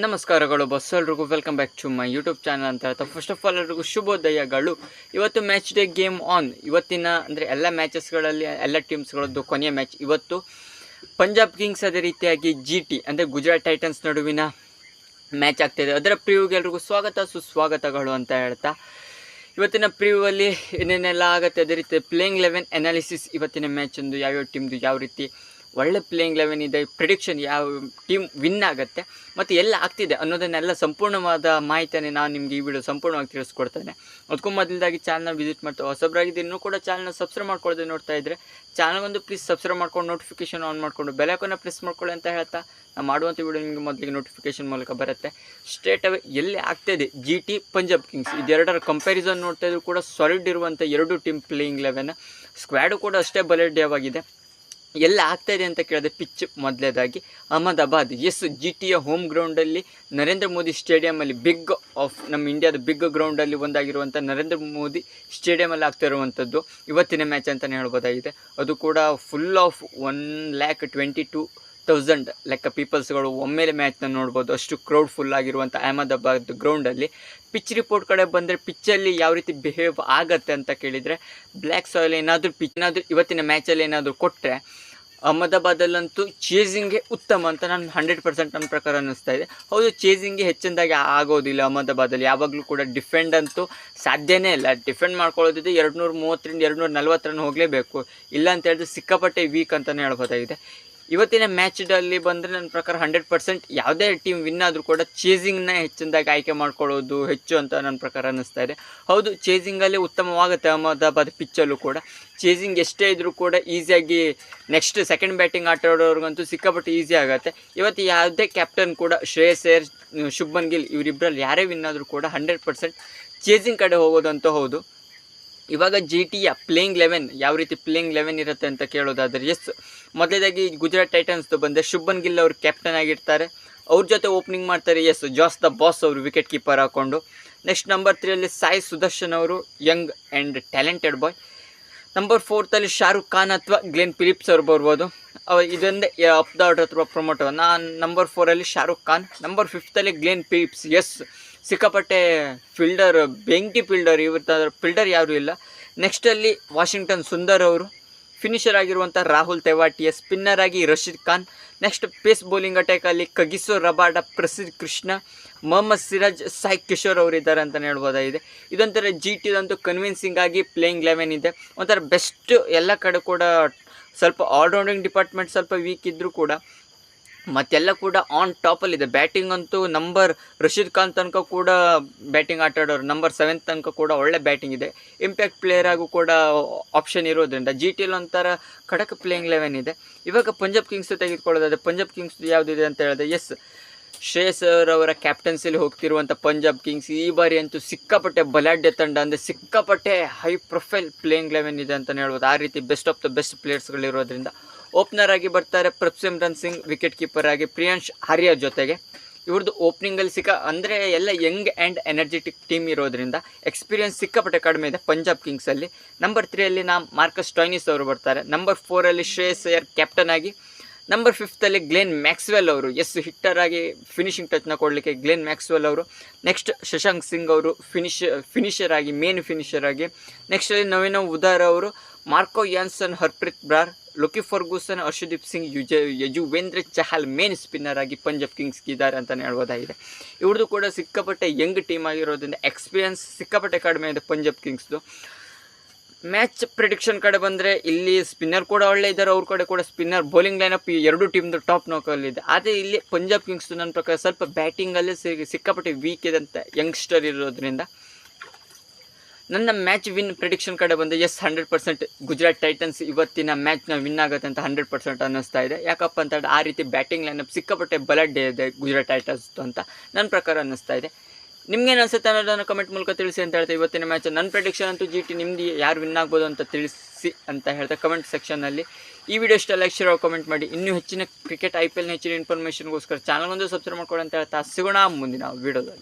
ನಮಸ್ಕಾರಗಳು ಬಸ್ ಎಲ್ರಿಗೂ welcome back to my YouTube channel ಅಂತ ಹೇಳ್ತಾ ಫಸ್ಟ್ ಆಫ್ ಆಲ್ ಎಲ್ರಿಗೂ ಶುಭೋದಯಗಳು. ಇವತ್ತು ಮ್ಯಾಚ್ ಡೇ ಗೇಮ್ ಆನ್ ಇವತ್ತಿನ, ಅಂದರೆ ಎಲ್ಲ ಮ್ಯಾಚಸ್ಗಳಲ್ಲಿ ಎಲ್ಲ ಟೀಮ್ಸ್ಗಳದ್ದು ಕೊನೆಯ ಮ್ಯಾಚ್ ಇವತ್ತು. ಪಂಜಾಬ್ ಕಿಂಗ್ಸ್ ಅದೇ ರೀತಿಯಾಗಿ ಜಿ ಟಿ ಅಂದರೆ ಗುಜರಾತ್ ಟೈಟನ್ಸ್ ನಡುವಿನ ಮ್ಯಾಚ್ ಆಗ್ತಾಯಿದೆ ಅದರ ಪ್ರಿವ್ಗೆ ಎಲ್ರಿಗೂ ಸ್ವಾಗತ, ಸುಸ್ವಾಗತಗಳು ಅಂತ ಹೇಳ್ತಾ. ಇವತ್ತಿನ ಪ್ರಿವ್ಯೂವಲ್ಲಿ ಏನೇನೆಲ್ಲ ಆಗುತ್ತೆ? ಅದೇ ರೀತಿ ಪ್ಲೇಯಿಂಗ್ ಲೆವೆನ್ ಅನಾಲಿಸಿಸ್ ಇವತ್ತಿನ ಮ್ಯಾಚ್ ಒಂದು ಯಾವ್ಯಾವ ಟೀಮ್ದು ಯಾವ ರೀತಿ ಒಳ್ಳೆ ಪ್ಲೇಯಿಂಗ್ ಲೆವೆನ್ ಇದೆ ಪ್ರಿಡಿಕ್ಷನ್ ಯಾವ ಟೀಮ್ ವಿನ್ ಆಗುತ್ತೆ, ಮತ್ತು ಎಲ್ಲ ಆಗ್ತಿದೆ ಅನ್ನೋದನ್ನೆಲ್ಲ ಸಂಪೂರ್ಣವಾದ ಮಾಹಿತಿಯನ್ನು ನಾನು ನಿಮಗೆ ಈ ವಿಡಿಯೋ ಸಂಪೂರ್ಣವಾಗಿ ತಿಳಿಸ್ಕೊಡ್ತೇನೆ. ಅದಕ್ಕೂ ಮೊದಲದಾಗಿ ಚಾನಲ್ನ ವಿಸಿಟ್ ಮಾಡ್ತಾ ಹೊಸಬ್ರಾಗಿದ್ದು ಇನ್ನೂ ಕೂಡ ಚಾನಲ್ನ ಸಬ್ಸ್ಕ್ರೈಬ್ ಮಾಡ್ಕೊಳ್ಳೋದು ನೋಡ್ತಾ ಇದ್ದರೆ ಚಾನಲ್ಗೊಂದು ಪ್ಲೀಸ್ ಸಬ್ಸ್ಕ್ರೈಬ್ ಮಾಡ್ಕೊಂಡು ನೋಟಿಫಿಕೇಶನ್ ಆನ್ ಮಾಡಿಕೊಂಡು ಬೆಲೈಕನ್ನ ಪ್ರೆಸ್ ಮಾಡ್ಕೊಳ್ಳಿ ಅಂತ ಹೇಳ್ತಾ, ನಾನು ಮಾಡುವಂಥ ವಿಡಿಯೋ ನಿಮಗೆ ಮೊದಲಿಗೆ ನೋಟಿಫಿಕೇಶನ್ ಮೂಲಕ ಬರುತ್ತೆ. ಸ್ಟ್ರೇಟ್ ಅವೇ ಎಲ್ಲಿ ಆಗ್ತಾಯಿದೆ ಜಿ ಟಿ ಪಂಜಾಬ್ ಕಿಂಗ್ಸ್ ಇದೆರಡರ ಕಂಪ್ಯಾರಿಸನ್ ನೋಡ್ತಾ ಇದ್ರು ಕೂಡ ಸಾಲಿಡ್ ಇರುವಂಥ ಎರಡು ಟೀಮ್ ಪ್ಲೇಯಿಂಗ್ ಲೆವೆನ್ ಸ್ಕ್ವಾಡು ಕೂಡ ಅಷ್ಟೇ ಬಲಿಷ್ಠವಾಗಿದೆ ಎಲ್ಲ ಆಗ್ತಾ ಇದೆ ಅಂತ ಕೇಳಿದೆ ಪಿಚ್ ಮೊದಲೇದಾಗಿ. ಅಹಮದಾಬಾದ್, ಎಸ್ ಜಿ ಟಿಯ ಹೋಮ್ ಗ್ರೌಂಡಲ್ಲಿ ನರೇಂದ್ರ ಮೋದಿ ಸ್ಟೇಡಿಯಮಲ್ಲಿ ಬಿಗ್ ಆಫ್ ನಮ್ಮ ಇಂಡಿಯಾದ ಬಿಗ್ ಗ್ರೌಂಡಲ್ಲಿ ಒಂದಾಗಿರುವಂಥ ನರೇಂದ್ರ ಮೋದಿ ಸ್ಟೇಡಿಯಮಲ್ಲಿ ಆಗ್ತಾ ಇರುವಂಥದ್ದು ಇವತ್ತಿನ ಮ್ಯಾಚ್ ಅಂತಲೇ ಹೇಳ್ಬೋದಾಗಿದೆ. ಅದು ಕೂಡ full of one lakh twenty two thousand ಲೆಕ್ಕ ಪೀಪಲ್ಸ್ಗಳು ಒಮ್ಮೆಲೆ ಮ್ಯಾಚ್ನ ನೋಡ್ಬೋದು. ಅಷ್ಟು ಕ್ರೌಡ್ ಫುಲ್ ಆಗಿರುವಂಥ ಅಹಮದಾಬಾದ್ ಗ್ರೌಂಡಲ್ಲಿ ಪಿಚ್ ರಿಪೋರ್ಟ್ ಕಡೆ ಬಂದರೆ ಪಿಚ್ಚಲ್ಲಿ ಯಾವ ರೀತಿ ಬಿಹೇವ್ ಆಗತ್ತೆ ಅಂತ ಕೇಳಿದರೆ ಬ್ಲ್ಯಾಕ್ ಸಾಯಿಲ್ ಏನಾದರೂ ಪಿಚ್ ಏನಾದರೂ ಇವತ್ತಿನ ಮ್ಯಾಚಲ್ಲಿ ಏನಾದರೂ ಕೊಟ್ಟರೆ ಅಹಮದಾಬಾದಲ್ಲಂತೂ ಚೇಸಿಂಗ್ಗೆ ಉತ್ತಮ ಅಂತ ನಾನು ಹಂಡ್ರೆಡ್ ಪರ್ಸೆಂಟ್ ನನ್ನ ಪ್ರಕಾರ ಅನ್ನಿಸ್ತಾ ಇದೆ. ಹೌದು ಚೇಸಿಂಗ್ಗೆ ಹೆಚ್ಚಿನದಾಗಿ ಆಗೋದಿಲ್ಲ ಅಹಮದಾಬಾದಲ್ಲಿ. ಯಾವಾಗಲೂ ಕೂಡ ಡಿಫೆಂಡ್ ಅಂತೂ ಸಾಧ್ಯನೇ ಇಲ್ಲ. ಡಿಫೆಂಡ್ ಮಾಡ್ಕೊಳ್ಳೋದಿದೆ ಎರಡು ನೂರ ಮೂವತ್ತರಿಂದ ಎರಡು ನೂರ ನಲ್ವತ್ತರನ್ನು ರನ್ ಹೋಗಲೇಬೇಕು. ಇಲ್ಲ ಅಂತ ಹೇಳಿದ್ರೆ ಸಿಕ್ಕಾಪಟ್ಟೆ ವೀಕ್ ಅಂತಲೇ ಹೇಳ್ಬೋದಾಗಿದೆ. ಇವತ್ತಿನ ಮ್ಯಾಚ್ಡಲ್ಲಿ ಬಂದರೆ ನನ್ನ ಪ್ರಕಾರ ಹಂಡ್ರೆಡ್ ಪರ್ಸೆಂಟ್ ಯಾವುದೇ ಟೀಮ್ ವಿನ್ ಆದರೂ ಕೂಡ ಚೇಸಿಂಗ್ನ ಹೆಚ್ಚಿನದಾಗಿ ಆಯ್ಕೆ ಮಾಡ್ಕೊಳ್ಳೋದು ಹೆಚ್ಚು ಅಂತ ನನ್ನ ಪ್ರಕಾರ ಅನ್ನಿಸ್ತಾ ಇದೆ. ಹೌದು ಚೇಸಿಂಗಲ್ಲಿ ಉತ್ತಮವಾಗುತ್ತೆ ಅಹಮದಾಬಾದ್ ಪಿಚ್ಚಲ್ಲೂ ಕೂಡ. ಚೇಸಿಂಗ್ ಎಷ್ಟೇ ಇದ್ದರೂ ಕೂಡ ಈಸಿಯಾಗಿ ನೆಕ್ಸ್ಟ್ ಸೆಕೆಂಡ್ ಬ್ಯಾಟಿಂಗ್ ಆಟ ಆಡೋರ್ಗಂತೂ ಸಿಕ್ಕಾಪಟ್ಟು ಈಸಿ ಆಗುತ್ತೆ. ಇವತ್ತು ಯಾವುದೇ ಕ್ಯಾಪ್ಟನ್ ಕೂಡ ಶ್ರೇಯಸ್ ಏರ್ ಶುಭನ್ ಗಿಲ್ ಇವರಿಬ್ಬರಲ್ಲಿ ಯಾರೇ ವಿನ್ ಆದರೂ ಕೂಡ ಹಂಡ್ರೆಡ್ ಪರ್ಸೆಂಟ್ ಚೇಸಿಂಗ್ ಕಡೆ ಹೋಗೋದಂತೂ ಹೌದು. ಇವಾಗ ಜಿ ಟಿಯ ಪ್ಲೇಯಿಂಗ್ ಲೆವೆನ್ ಯಾವ ರೀತಿ ಪ್ಲೇಯಿಂಗ್ ಲೆವೆನ್ ಇರುತ್ತೆ ಅಂತ ಕೇಳೋದಾದರೆ ಎಸ್ ಮೊದಲೇದಾಗಿ ಗುಜರಾತ್ ಟೈಟನ್ಸ್ದು ಬಂದೆ. ಶುಭನ್ ಗಿಲ್ ಅವರು ಕ್ಯಾಪ್ಟನ್ ಆಗಿರ್ತಾರೆ. ಅವ್ರ ಜೊತೆ ಓಪನಿಂಗ್ ಮಾಡ್ತಾರೆ ಎಸ್ ಜಾಸ್ ದ ಬಾಸ್ ಅವರು ವಿಕೆಟ್ ಕೀಪರ್ ಹಾಕ್ಕೊಂಡು ನೆಕ್ಸ್ಟ್ ನಂಬರ್ ತ್ರೀಯಲ್ಲಿ ಸಾಯಿ ಸುದರ್ಶನ್ ಅವರು young and talented boy number ಫೋರ್ತಲ್ಲಿ Shahrukh Khan ಅಥವಾ ಗ್ಲೆನ್ ಫಿಲಿಪ್ಸ್ ಅವ್ರು ಬರ್ಬೋದು. ಅವ ಇದೊಂದೇ ಅಪ್ ದ ಆರ್ಡರ್ ಅಥವಾ ಪ್ರೊಮೋಟರ್ ನಾನು ನಂಬರ್ ಫೋರಲ್ಲಿ ಶಾರುಖ್ ಖಾನ್ ನಂಬರ್ ಫಿಫ್ತಲ್ಲಿ ಗ್ಲೆನ್ ಫಿಲಿಪ್ಸ್ ಎಸ್ ಸಿಕ್ಕಾಪಟ್ಟೆ ಫೀಲ್ಡರ್, ಬೆಂಕಿ ಫೀಲ್ಡರ್ ಇವ್ರ ಫೀಲ್ಡರ್ ಯಾರೂ ಇಲ್ಲ. ನೆಕ್ಸ್ಟಲ್ಲಿ ವಾಷಿಂಗ್ಟನ್ ಸುಂದರ್ ಅವರು ಫಿನಿಷರ್ ಆಗಿರುವಂಥ ರಾಹುಲ್ ತೆವಾಟಿಯ ಸ್ಪಿನ್ನರ್ ಆಗಿ Rashid Khan. Next pace bowling ಅಟ್ಯಾಕಲ್ಲಿ Kagiso Rabada Prasidh Krishna, Mohammed Siraj, Sai Kishore ಅವರು ಇದ್ದಾರೆ ಅಂತಲೇ ಹೇಳ್ಬೋದಾಗಿದೆ. ಇದೊಂಥರ ಜಿ ಟಿದಂತೂ ಕನ್ವಿನ್ಸಿಂಗ್ ಆಗಿ ಪ್ಲೇಯಿಂಗ್ ಲೆವೆನ್ ಇದೆ. ಒಂಥರ ಬೆಸ್ಟ್ ಎಲ್ಲ ಕಡೆ ಕೂಡ ಸ್ವಲ್ಪ ಆಲ್ರೌಂಡಿಂಗ್ ಡಿಪಾರ್ಟ್ಮೆಂಟ್ ಸ್ವಲ್ಪ ವೀಕ್ ಇದ್ದರೂ ಕೂಡ ಮತ್ತೆಲ್ಲ ಕೂಡ ಆನ್ ಟಾಪಲ್ಲಿದೆ ಬ್ಯಾಟಿಂಗ್ ಅಂತೂ ನಂಬರ್ ರಶೀದ್ ಖಾನ್ ತನಕ ಕೂಡ ಬ್ಯಾಟಿಂಗ್ ಆಟ ಆಡೋರು. ನಂಬರ್ ಸೆವೆನ್ ತನಕ ಕೂಡ ಒಳ್ಳೆ ಬ್ಯಾಟಿಂಗ್ ಇದೆ. ಇಂಪ್ಯಾಕ್ಟ್ ಪ್ಲೇಯರ್ ಆಗೂ ಕೂಡ ಆಪ್ಷನ್ ಇರೋದ್ರಿಂದ ಜಿ ಟಿ ಎಲ್ ಒಂಥರ ಖಡಕ್ ಪ್ಲೇಯಿಂಗ್ ಲೆವೆನ್ ಇದೆ. ಇವಾಗ ಪಂಜಾಬ್ ಕಿಂಗ್ಸ್ ತೆಗೆದುಕೊಳ್ಳೋದಾದ್ರೆ ಪಂಜಾಬ್ ಕಿಂಗ್ಸ್ ಯಾವುದಿದೆ ಅಂತ ಹೇಳಿದ್ರೆ ಎಸ್ ಶ್ರೇಯಸ್ ಅವರ ಕ್ಯಾಪ್ಟನ್ಸಿಲಿ ಹೋಗ್ತಿರುವಂಥ ಪಂಜಾಬ್ ಕಿಂಗ್ಸ್ ಈ ಬಾರಿ ಅಂತೂ ಸಿಕ್ಕಾಪಟ್ಟೆ ಬಲಾಢ್ಯ ತಂಡ. ಅಂದರೆ ಸಿಕ್ಕಾಪಟ್ಟೆ ಹೈ ಪ್ರೊಫೈಲ್ ಪ್ಲೇಯಿಂಗ್ ಲೆವೆನ್ ಇದೆ ಅಂತಲೇ ಹೇಳ್ಬೋದು. ಆ ರೀತಿ ಬೆಸ್ಟ್ ಆಫ್ ದ ಬೆಸ್ಟ್ ಪ್ಲೇಯರ್ಸ್ಗಳಿರೋದ್ರಿಂದ ಓಪನರ್ ಆಗಿ ಬರ್ತಾರೆ ಪ್ರಪ್ಸಿಮ್ರನ್ ಸಿಂಗ್ ವಿಕೆಟ್ ಕೀಪರ್ ಆಗಿ ಪ್ರಿಯಾಂಶ್ ಹರಿಯ ಜೊತೆಗೆ. ಇವ್ರದ್ದು ಓಪನಿಂಗಲ್ಲಿ ಸಿಕ್ಕ, ಅಂದರೆ ಎಲ್ಲ ಯಂಗ್ ಆ್ಯಂಡ್ ಎನರ್ಜೆಟಿಕ್ ಟೀಮ್ ಇರೋದ್ರಿಂದ ಎಕ್ಸ್ಪೀರಿಯನ್ಸ್ ಸಿಕ್ಕಾಪಟ್ಟೆ ಕಡಿಮೆ ಇದೆ ಪಂಜಾಬ್ ಕಿಂಗ್ಸಲ್ಲಿ ನಂಬರ್ ತ್ರೀಯಲ್ಲಿ ನಾ ಮಾರ್ಕಸ್ ಟಾಯ್ನಿಸ್ ಅವರು ಬರ್ತಾರೆ. ನಂಬರ್ ಫೋರಲ್ಲಿ ಶ್ರೇಯಸ್ ಅಯ್ಯರ್ ಕ್ಯಾಪ್ಟನ್ ಆಗಿ. ನಂಬರ್ ಫಿಫ್ತಲ್ಲಿ ಗ್ಲೆನ್ ಮ್ಯಾಕ್ಸ್ವೆಲ್ ಅವರು ಎಸ್ ಹಿಟ್ಟರ್ ಆಗಿ ಫಿನಿಶಿಂಗ್ ಟಚ್ನ ಕೊಡಲಿಕ್ಕೆ ಗ್ಲೆನ್ ಮ್ಯಾಕ್ಸ್ವೆಲ್ ಅವರು. ನೆಕ್ಸ್ಟ್ ಶಶಾಂಕ್ ಸಿಂಗ್ ಅವರು ಫಿನಿಶ್ ಫಿನಿಷರ್ ಆಗಿ ಮೇನ್ ಫಿನಿಷರ್ ಆಗಿ. ನೆಕ್ಸ್ಟಲ್ಲಿ ನವೀನ ಉದಾರ್ ಅವರು, Marco Jansen, Harpreet Brar Lockie Ferguson Harshdeep Singh ಯುಜ Yuzvendra Chahal, main spinner ಆಗಿ ಪಂಜಾಬ್ ಕಿಂಗ್ಸ್ಗಿದ್ದಾರೆ ಅಂತಲೇ ಹೇಳ್ಬೋದಾಗಿದೆ. ಇವ್ರದ್ದು ಕೂಡ ಸಿಕ್ಕಾಪಟ್ಟೆ ಯಂಗ್ ಟೀಮ್ ಆಗಿರೋದ್ರಿಂದ ಎಕ್ಸ್ಪೀರಿಯನ್ಸ್ ಸಿಕ್ಕಾಪಟ್ಟೆ ಕಡಿಮೆ ಇದೆ ಪಂಜಾಬ್ ಕಿಂಗ್ಸ್ದು. ಮ್ಯಾಚ್ ಪ್ರಿಡಿಕ್ಷನ್ ಕಡೆ ಬಂದರೆ ಇಲ್ಲಿ ಸ್ಪಿನ್ನರ್ ಕೂಡ ಒಳ್ಳೆ ಇದ್ದಾರೆ, ಅವ್ರ ಕಡೆ ಕೂಡ ಸ್ಪಿನ್ನರ್. ಬೌಲಿಂಗ್ ಲೈನಪ್ ಎರಡು ಟೀಮ್ದು ಟಾಪ್ ನೋಕಲ್ಲಿದೆ ಆದರೆ ಇಲ್ಲಿ ಪಂಜಾಬ್ ಕಿಂಗ್ಸ್ದು ನನ್ನ ಪ್ರಕಾರ ಸ್ವಲ್ಪ ಬ್ಯಾಟಿಂಗಲ್ಲೇ ಸಿಕ್ಕಾಪಟ್ಟೆ ವೀಕ್ ಇದೆ ಅಂತ ಯಂಗ್ಸ್ಟರ್ ಇರೋದ್ರಿಂದ. ನನ್ನ ಮ್ಯಾಚ್ ವಿನ್ ಪ್ರಿಡಿಕ್ಷನ್ ಕಡೆ ಬಂದು as hundred percent Gujarat Titans ಇವತ್ತಿನ ಮ್ಯಾಚ್ನ ವಿನ್ ಆಗುತ್ತೆ ಅಂತ ಹಂಡ್ರೆಡ್ ಪರ್ಸೆಂಟ್ ಅನ್ನಿಸ್ತಾ ಇದೆ. ಯಾಕಪ್ಪ ಅಂತ ಆ ರೀತಿ ಬ್ಯಾಟಿಂಗ್ ಲೈನಪ್ ಸಿಕ್ಕಾಪಟ್ಟೆ ಬಲಡ್ಡೆ ಇದೆ ಗುಜರಾತ್ ಟೈಟನ್ಸ್ ಅಂತ ನನ್ನ ಪ್ರಕಾರ ಅನ್ನಿಸ್ತಾ ಇದೆ. ನಿಮ್ಗೇನು ಅನಿಸುತ್ತೆ ಅನ್ನೋದನ್ನು ಕಮೆಂಟ್ ಮೂಲಕ ತಿಳಿಸಿ ಅಂತ ಹೇಳ್ತಾ, ಇವತ್ತಿನ ಮ್ಯಾಚ್ ನನ್ನ ಪ್ರೆಡಿಕ್ಷನ್ ಅಂತೂ ಜಿ ಟಿ ನಿಮ್ದು ಯಾರು ವಿನ್ ಆಗ್ಬೋದು ಅಂತ ತಿಳಿಸಿ ಅಂತ ಹೇಳ್ತಾ ಕಮೆಂಟ್ ಸೆಕ್ಷನಲ್ಲಿ ಈ ವಿಡಿಯೋ ಇಷ್ಟ ಲೈಕ್ ಶೇರ್ ಕಮೆಂಟ್ ಮಾಡಿ. ಇನ್ನೂ ಹೆಚ್ಚಿನ ಕ್ರಿಕೆಟ್ ಐ ಪಿ ಎಲ್ನ ಹೆಚ್ಚಿನ ಇನ್ಫಾರ್ಮೇಷನ್ಗೋಸ್ಕರ ಚಾನಲ್ ಒಂದು ಸಬ್ಸ್ಕ್ರೈಬ್ ಮಾಡ್ಕೊಳ್ಳಿ ಅಂತ ಹೇಳ್ತಾ, ಸಿಗೋಣ ಮುಂದಿನ ವಿಡಿಯೋದಲ್ಲಿ